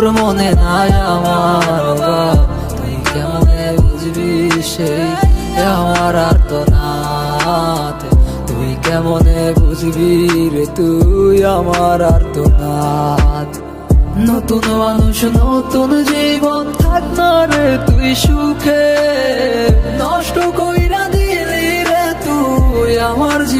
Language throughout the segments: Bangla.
তোর মনে নাই আমার তুই কেমনে বুঝবি সেই? আমার আর তো নাথ তুই কেমনে বুঝবি রে তুই আমার আর তো নতুন মানুষ, নতুন জীবন থাক না রে তুই সুখে। নষ্ট কইরা দিলি রে তুই আমার জীবনটা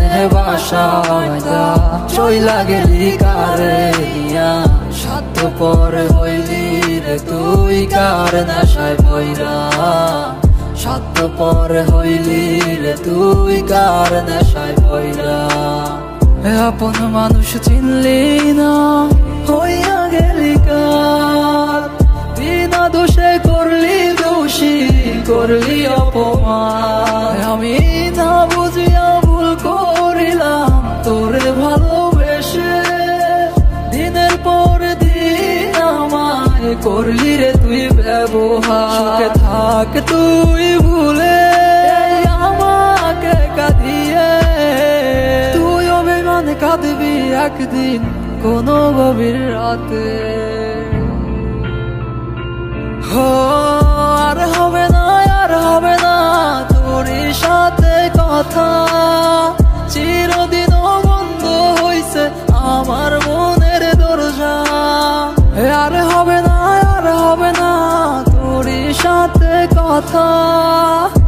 মনে গেলি কারে সাত পরে হইলি রে তুই কার নেশায় পইরা। সাত পরে হইলি রে তুই কার নেশায় পইরা। এ আপন মানুষ চিনলি না, হইয়া গেলি কার? বিনা দোষে করলি দোষী, করলি অপমান। আমি করলি রে তুই ব্যবহার। থাক তুই ভুলে। আমাকে কাঁদিয়ে। তুই অভিমান কাঁদবি একদিন কোনো গভীর রাতে। আর হবে না, আর হবে না তোর সাথে কথা। চিরদিন বন্ধ হইছে আমার মনের দরজা। আর হবে না সাথে